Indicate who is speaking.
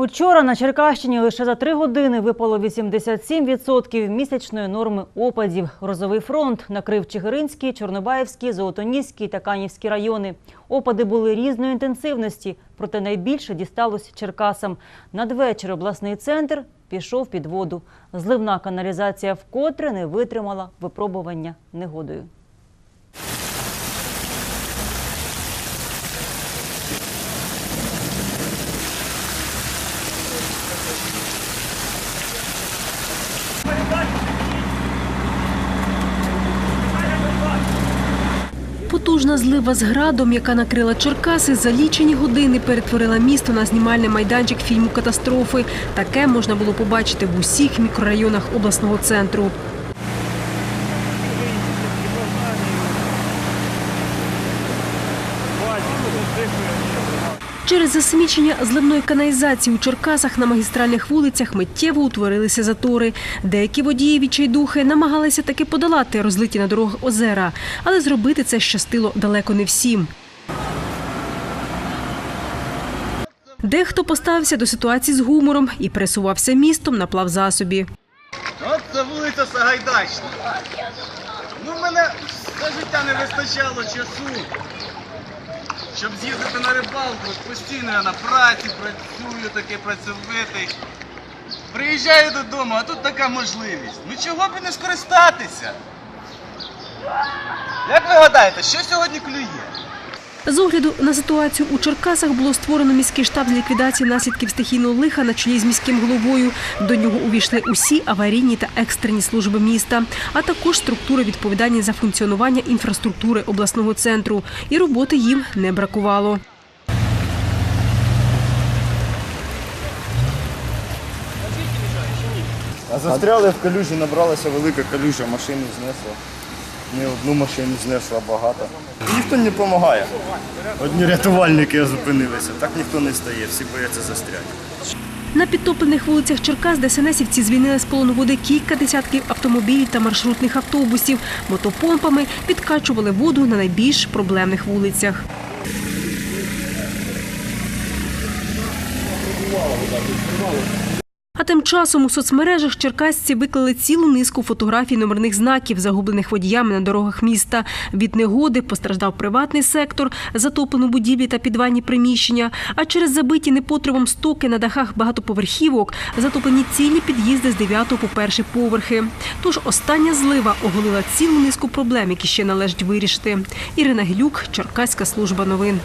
Speaker 1: Учора на Черкащині лише за три години випало 87% місячної норми опадів. Грозовий фронт накрив Чигиринський, Чорнобаївський, Золотоніський та Канівські райони. Опади були різної інтенсивності, проте найбільше дісталось Черкасам. Надвечір обласний центр пішов під воду. Зливна каналізація вкотре не витримала випробування негодою.
Speaker 2: Потужна злива з градом, яка накрила Черкаси, за лічені години перетворила місто на знімальний майданчик фільму Катастрофи. Таке можна було побачити в усіх мікрорайонах обласного центру. Через засмічення зливної каналізації у Черкасах на магістральних вулицях миттєво утворилися затори. Деякі водії відчайдухи намагалися таки подолати розлиті на дорогах озера, але зробити це щастило далеко не всім. Дехто поставився до ситуації з гумором і пересувався містом на плавзасобі.
Speaker 3: От це вулиця Сагайдачна. Ну, мене все життя не вистачало часу, щоб з'їздити на рибалку. Постійно я на праці працюю, такий працьовитий. Приїжджаю додому, а тут така можливість. Ну чого б і не скористатися? Як ви гадаєте, що сьогодні клює?
Speaker 2: З огляду на ситуацію у Черкасах було створено міський штаб з ліквідації наслідків стихійного лиха на чолі з міським головою. До нього увійшли усі аварійні та екстрені служби міста, а також структури відповідальні за функціонування інфраструктури обласного центру. І роботи їм не бракувало.
Speaker 4: Застряли в калюжі, набралася велика калюжа, машину знесло. Не одну машину знесла багато. Ніхто не допомагає. Одні рятувальники зупинилися, так ніхто не стає, всі бояться застряти.
Speaker 2: На підтоплених вулицях Черкас ДСНСівці звільнили з полону води кілька десятків автомобілів та маршрутних автобусів. Мотопомпами підкачували воду на найбільш проблемних вулицях. А тим часом у соцмережах черкасці виклали цілу низку фотографій номерних знаків, загублених водіями на дорогах міста. Від негоди постраждав приватний сектор, затоплено будівлі та підвальні приміщення. А через забиті непотребом стоки на дахах багатоповерхівок затоплені цілі під'їзди з 9 по перші поверхи. Тож остання злива оголила цілу низку проблем, які ще належить вирішити. Ірина Гілюк, Черкаська служба новин.